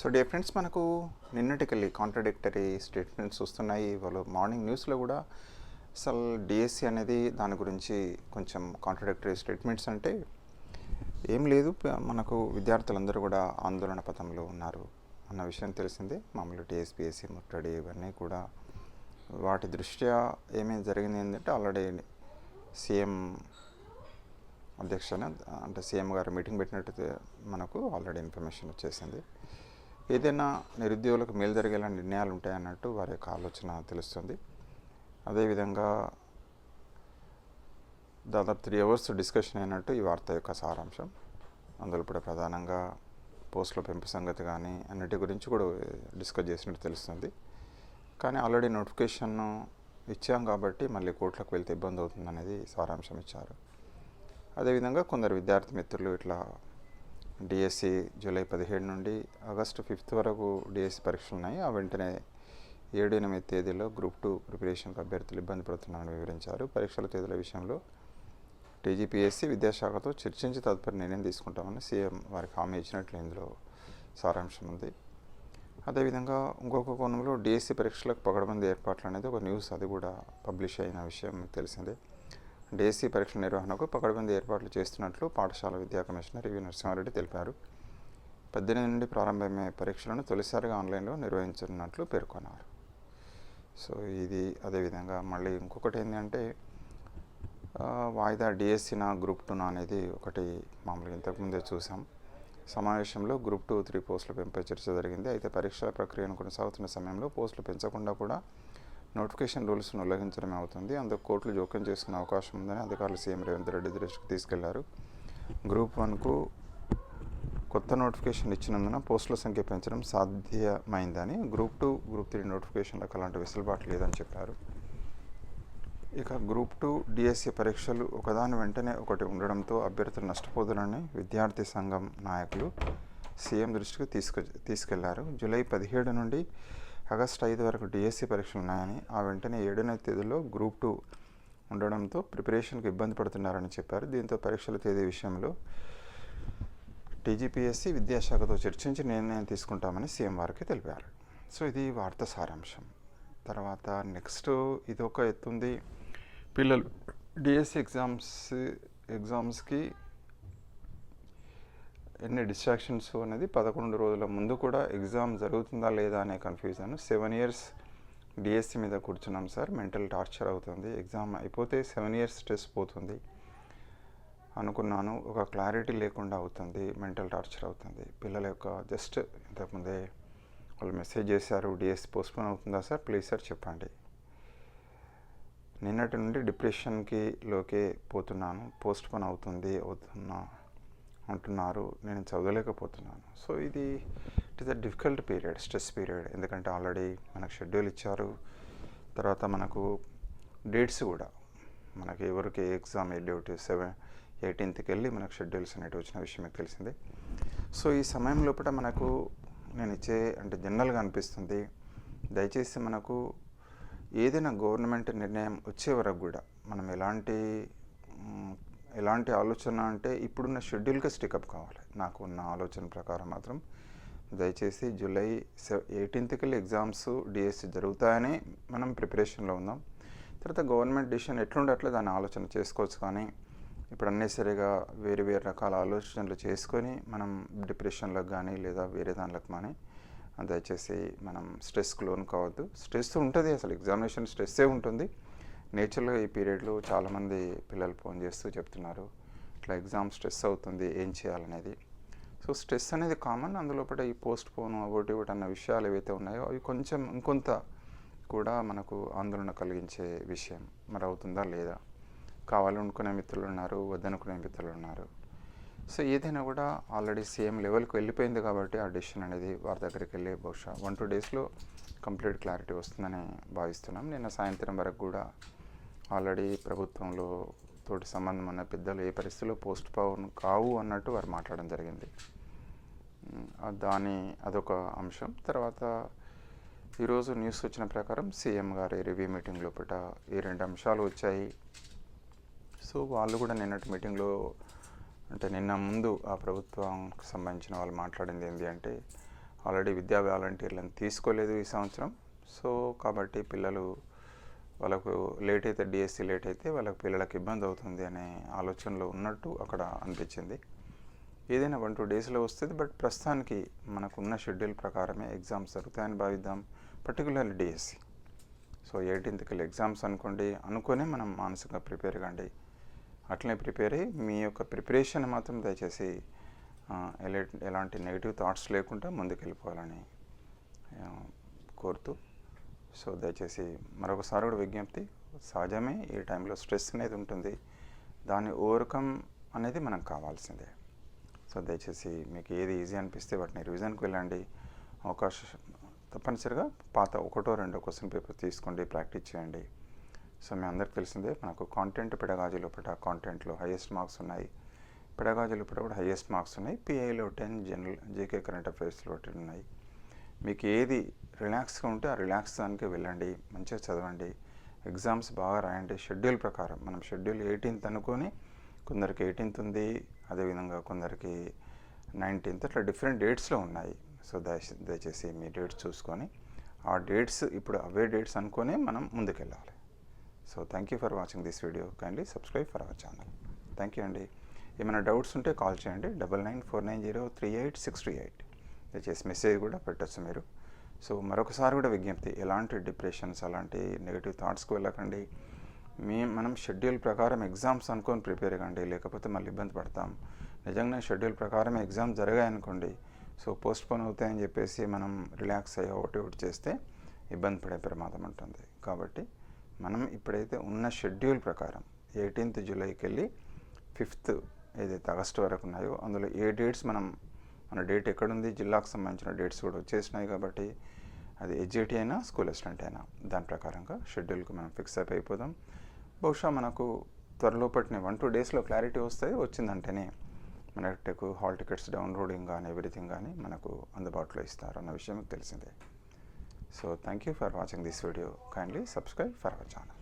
So day friends మనకు నిన్నటికెళ్ళి contradictory statements వస్తున్నాయి. వాళ్ళు మార్నింగ్ న్యూస్లో కూడా అసలు డిఎస్సి అనేది దాని గురించి కొంచెం కాంట్రడిక్టరీ స్టేట్మెంట్స్ అంటే ఏం లేదు. మనకు విద్యార్థులందరూ కూడా ఆందోళన పథంలో ఉన్నారు అన్న విషయం తెలిసిందే. మామూలు టీఎస్పీఎస్సీ ముట్టడి ఇవన్నీ కూడా వాటి దృష్ట్యా ఏమేమి జరిగింది ఏంటంటే ఆల్రెడీ సీఎం అధ్యక్షన అంటే సీఎం గారు మీటింగ్ పెట్టినట్టు మనకు ఆల్రెడీ ఇన్ఫర్మేషన్ వచ్చేసింది. ఏదైనా నిరుద్యోగులకు మేలు జరిగేలా నిర్ణయాలు ఉంటాయన్నట్టు వారి యొక్క ఆలోచన తెలుస్తుంది. అదేవిధంగా దాదాపు త్రీ అవర్స్ డిస్కషన్ అయినట్టు ఈ వార్త యొక్క సారాంశం. అందులో కూడా ప్రధానంగా పోస్టుల పెంపు సంగతి కానీ అన్నిటి గురించి కూడా డిస్కస్ చేసినట్టు తెలుస్తుంది. కానీ ఆల్రెడీ నోటిఫికేషన్ ఇచ్చాం కాబట్టి మళ్ళీ కోర్టులకు వెళ్తే ఇబ్బంది అవుతుందనేది సారాంశం ఇచ్చారు. అదేవిధంగా కొందరు విద్యార్థి మిత్రులు ఇట్లా డిఎస్సి జూలై పదిహేడు నుండి ఆగస్టు ఫిఫ్త్ వరకు డిఎస్సి పరీక్షలు ఉన్నాయి. ఆ వెంటనే ఏడు ఎనిమిది తేదీలో గ్రూప్ టూ ప్రిపరేషన్కు అభ్యర్థులు ఇబ్బంది పడుతున్నారని వివరించారు. పరీక్షల తేదీల విషయంలో టీజీపీఎస్సీ విద్యాశాఖతో చర్చించి తదుపరి నిర్ణయం తీసుకుంటామని సీఎం వారికి హామీ ఇచ్చినట్లు ఇందులో సారాంశం ఉంది. అదేవిధంగా ఇంకొక కోణంలో డిఎస్సి పరీక్షలకు పగడబంది ఏర్పాట్లు అనేది ఒక న్యూస్ అది కూడా పబ్లిష్ అయిన విషయం మీకు తెలిసిందే. డిఎస్సి పరీక్షల నిర్వహణకు పకడ్బందీ ఏర్పాట్లు చేస్తున్నట్లు పాఠశాల విద్యా కమిషనర్ ఇవి నరసింహారెడ్డి తెలిపారు. పద్దెనిమిది నుండి ప్రారంభమయ్యే పరీక్షలను తొలిసారిగా ఆన్లైన్లో నిర్వహించనున్నట్లు పేర్కొన్నారు. సో ఇది అదేవిధంగా మళ్ళీ ఇంకొకటి ఏంటంటే వాయిదా డిఎస్సినా గ్రూప్ టూనా అనేది ఒకటి మామూలుగా ఇంతకుముందే చూసాం. సమావేశంలో గ్రూప్ టూ త్రీ పోస్టులు పెంపే చర్చ జరిగింది. అయితే పరీక్షల ప్రక్రియను కొనసాగుతున్న సమయంలో పోస్టులు పెంచకుండా కూడా నోటిఫికేషన్ రూల్స్ను ఉల్లంఘించడమే అవుతుంది. అందుకు కోర్టులు జోక్యం చేసుకునే అవకాశం ఉందని అధికారులు సీఎం రేవంత్ రెడ్డి దృష్టికి తీసుకెళ్ళారు. గ్రూప్ వన్కు కొత్త నోటిఫికేషన్ ఇచ్చినందున పోస్టుల సంఖ్య పెంచడం సాధ్యమైందని గ్రూప్ టూ గ్రూప్ త్రీ నోటిఫికేషన్లకు అలాంటి వెసులుబాటు లేదని చెప్పారు. ఇక గ్రూప్ టూ డిఎస్సి పరీక్షలు ఒకదాని వెంటనే ఒకటి ఉండడంతో అభ్యర్థులు నష్టపోదురని విద్యార్థి సంఘం నాయకులు సీఎం దృష్టికి తీసుకు తీసుకెళ్ళారు. జూలై పదిహేడు నుండి ఆగస్టు ఐదు వరకు డిఎస్సి పరీక్షలు ఉన్నాయని ఆ వెంటనే ఏడున తేదీలో గ్రూప్ టూ ఉండడంతో ప్రిపరేషన్కి ఇబ్బంది పడుతున్నారని చెప్పారు. దీంతో పరీక్షల తేదీ విషయంలో టీజీపీఎస్సీ విద్యాశాఖతో చర్చించి నిర్ణయం తీసుకుంటామని సీఎం వారికి తెలిపారు. సో ఇది వార్త సారాంశం. తర్వాత నెక్స్ట్ ఇది ఒక ఎత్తుంది పిల్లలు డిఎస్సి ఎగ్జామ్స్ ఎగ్జామ్స్కి ఎన్ని డిస్ట్రాక్షన్స్ అనేది పదకొండు రోజుల ముందు కూడా ఎగ్జామ్ జరుగుతుందా లేదా అనే కన్ఫ్యూజన్ సెవెన్ ఇయర్స్ డిఎస్సి మీద కూర్చున్నాం సార్ మెంటల్ టార్చర్ అవుతుంది. ఎగ్జామ్ అయిపోతే సెవెన్ ఇయర్స్ స్ట్రెస్ పోతుంది. అనుకున్నాను. ఒక క్లారిటీ లేకుండా అవుతుంది. మెంటల్ టార్చర్ అవుతుంది. పిల్లల యొక్క జస్ట్ ఇంతకుముందే వాళ్ళు మెసేజ్ చేశారు. డిఎస్సి పోస్ట్పోన్ అవుతుందా సార్ ప్లీజ్ సార్ చెప్పండి. నిన్నటి నుండి డిప్రెషన్కి లోకే పోతున్నాను. పోస్ట్పోన్ అవుతుంది అవుతున్నా అంటున్నారు. నేను చదవలేకపోతున్నాను. సో ఇది it is a difficult period stress period ఎందుకంటే ఆల్రెడీ మనకు షెడ్యూల్ ఇచ్చారు. తర్వాత మనకు డేట్స్ కూడా. మనకి ఎవరికి ఏ ఎగ్జామ్ ఏ డ్యూటీ సెవెన్ ఎయిటీన్త్కి వెళ్ళి మనకు షెడ్యూల్స్ అనేవి వచ్చిన విషయం మీకు తెలిసిందే. సో ఈ సమయం లోపల మనకు నేను ఇచ్చే అంటే జనరల్గా అనిపిస్తుంది. దయచేసి మనకు ఏదైనా గవర్నమెంట్ నిర్ణయం వచ్చే వరకు కూడా మనం ఎలాంటి ఎలాంటి ఆలోచన అంటే ఇప్పుడున్న షెడ్యూల్కి స్టికప్ కావాలి. నాకు ఉన్న ఆలోచన ప్రకారం మాత్రం దయచేసి జూలై ఎయిటీన్త్కి ఎగ్జామ్స్ డిఎస్సి జరుగుతాయని మనం ప్రిపరేషన్లో ఉందాం తర్వాత గవర్నమెంట్ డిసిషన్ ఎట్లుండే అట్లా దాన్ని ఆలోచన చేసుకోవచ్చు కానీ ఇప్పుడు అన్నెసరిగా వేరే వేరే రకాల ఆలోచనలు చేసుకొని మనం డిప్రెషన్లకు కానీ లేదా వేరే దానిలకు కానీ దయచేసి మనం స్ట్రెస్కి లోన్ కావద్దు. స్ట్రెస్ ఉంటుంది అసలు. ఎగ్జామినేషన్ స్ట్రెస్సే ఉంటుంది. నేచురల్గా ఈ పీరియడ్లో చాలామంది పిల్లలు ఫోన్ చేస్తూ చెప్తున్నారు. ఇట్లా ఎగ్జామ్ స్ట్రెస్ అవుతుంది ఏం చేయాలనేది. సో స్ట్రెస్ అనేది కామన్. అందులోపల ఈ పోస్ట్ పోన్ ఒకటి ఒకటి అన్న విషయాలు ఏవైతే ఉన్నాయో అవి కొంచెం ఇంకొంత కూడా మనకు ఆందోళన కలిగించే విషయం. మరి అవుతుందా లేదా? కావాలనుకునే మిత్రులు ఉన్నారు వద్దనుకునే మిత్రులు ఉన్నారు. సో ఏదైనా కూడా ఆల్రెడీ సేమ్ లెవెల్కి వెళ్ళిపోయింది కాబట్టి ఆ డెసిషన్ అనేది వారి దగ్గరికి వెళ్ళి బహుశా వన్ టూ డేస్లో కంప్లీట్ క్లారిటీ వస్తుందని భావిస్తున్నాం. నిన్న సాయంత్రం వరకు కూడా ఆల్రెడీ ప్రభుత్వంలో తోటి సంబంధం ఉన్న పెద్దలు ఏ పరిస్థితిలో పోస్ట్ పోన్ కావు అన్నట్టు వారు మాట్లాడడం జరిగింది. దాని అదొక అంశం. తర్వాత ఈరోజు న్యూస్ వచ్చిన ప్రకారం సీఎం గారి రివ్యూ మీటింగ్ లోపల ఈ రెండు అంశాలు వచ్చాయి. సో వాళ్ళు కూడా నిన్నటి మీటింగ్లో అంటే నిన్న ముందు ఆ ప్రభుత్వంకి సంబంధించిన వాళ్ళు మాట్లాడింది ఏంటి అంటే ఆల్రెడీ విద్యా వాలంటీర్లను తీసుకోలేదు ఈ సంవత్సరం. సో కాబట్టి పిల్లలు వాళ్ళకు లేట్ అయితే డిఎస్సి లేట్ అయితే వాళ్ళకి పిల్లలకు ఇబ్బంది అవుతుంది అనే ఆలోచనలో ఉన్నట్టు అక్కడ అనిపించింది. ఏదైనా వన్ టూ డేస్లో వస్తుంది బట్ ప్రస్తుతానికి మనకున్న షెడ్యూల్ ప్రకారమే ఎగ్జామ్స్ జరుగుతాయని భావిద్దాం పర్టికులర్లీ డిఎస్సి సో ఎయిటీన్త్కి ఎగ్జామ్స్ అనుకోండి అనుకునే మనం మానసికంగా ప్రిపేర్ కండి. అట్లనే ప్రిపేర్ అయ్యి మీ యొక్క ప్రిపరేషన్ మాత్రం దయచేసి ఎలాంటి నెగిటివ్ థాట్స్ లేకుండా ముందుకెళ్ళిపోవాలని వెళ్ళిపోవాలని కోరుతూ సో దయచేసి మరొకసారి కూడా విజ్ఞప్తి సహజమే ఈ టైంలో స్ట్రెస్ అనేది ఉంటుంది. దాన్ని ఓవర్కమ్ అనేది మనకు కావాల్సిందే. సో దయచేసి మీకు ఏది ఈజీ అనిపిస్తే వాటిని రివిజన్కి వెళ్ళండి. అవకాశం తప్పనిసరిగా పాత ఒకటో రెండో క్వశ్చన్ పేపర్ తీసుకోండి ప్రాక్టీస్ చేయండి. సో మీ అందరికి తెలిసిందే మనకు కాంటెంట్ పెడగాజీ లోపల కాంటెంట్లో హైయెస్ట్ మార్క్స్ ఉన్నాయి. పెడగాజీ లోపల కూడా హైయెస్ట్ మార్క్స్ ఉన్నాయి. పిఐలో టెన్ జనరల్ జేకే కరెంట్ అఫైర్స్లో టెన్ ఉన్నాయి. మీకు ఏది రిలాక్స్గా ఉంటే ఆ రిలాక్స్ దానికి వెళ్ళండి మంచిగా చదవండి. ఎగ్జామ్స్ బాగా రాయండి. షెడ్యూల్ ప్రకారం మనం షెడ్యూల్ ఎయిటీన్త్ అనుకొని కొందరికి ఎయిటీన్త్ ఉంది అదేవిధంగా కొందరికి నైన్టీన్త్ అట్లా డిఫరెంట్ డేట్స్లో ఉన్నాయి. సో దయచేసి దయచేసి మీ డేట్స్ చూసుకొని ఆ డేట్స్ ఇప్పుడు అవే డేట్స్ అనుకొని మనం ముందుకెళ్ళాలి. So thank you for watching this video. Kindly subscribe for our channel. Thank you అండి. ఏమైనా డౌట్స్ ఉంటే కాల్ చేయండి. Double nine four nine zero three eight six three eight. దయచేసి మెసేజ్ కూడా పెట్టచ్చు మీరు. సో మరొకసారి కూడా విజ్ఞప్తి ఎలాంటి డిప్రెషన్స్ అలాంటి నెగిటివ్ థాట్స్కి వెళ్ళకండి. మీ మనం షెడ్యూల్ ప్రకారం ఎగ్జామ్స్ అనుకొని ప్రిపేర్ కండి లేకపోతే మళ్ళీ ఇబ్బంది పడతాం. నిజంగా షెడ్యూల్ ప్రకారం ఎగ్జామ్ జరగాయనుకోండి సో పోస్ట్ పోన్ అవుతాయని చెప్పేసి మనం రిలాక్స్ అయ్యి ఒకటి ఒకటి చేస్తే ఇబ్బంది పడే ప్రమాదం ఉంటుంది. కాబట్టి మనం ఇప్పుడైతే ఉన్న షెడ్యూల్ ప్రకారం ఎయిటీన్త్ జూలైకి వెళ్ళి ఫిఫ్త్ ఏదైతే ఆగస్టు వరకు ఉన్నాయో అందులో ఏ డేట్స్ మనం మన డేట్ ఎక్కడుంది? జిల్లాకు సంబంధించిన డేట్స్ కూడా వచ్చేసినాయి కాబట్టి అది ఎడ్జిటి అయినా స్కూల్ అసిస్టెంట్ అయినా దాని ప్రకారంగా షెడ్యూల్కి మనం ఫిక్స్ అప్ అయిపోదాం. బహుశా మనకు త్వరలోపటిని వన్ టూ డేస్లో క్లారిటీ వస్తే వచ్చిందంటేనే మనకు హాల్ టికెట్స్ డౌన్లోడింగ్ కానీ ఎవ్రీథింగ్ కానీ మనకు అందుబాటులో ఇస్తారు అన్న విషయం మీకు తెలిసిందే. So thank you for watching this video. Kindly subscribe for our channel.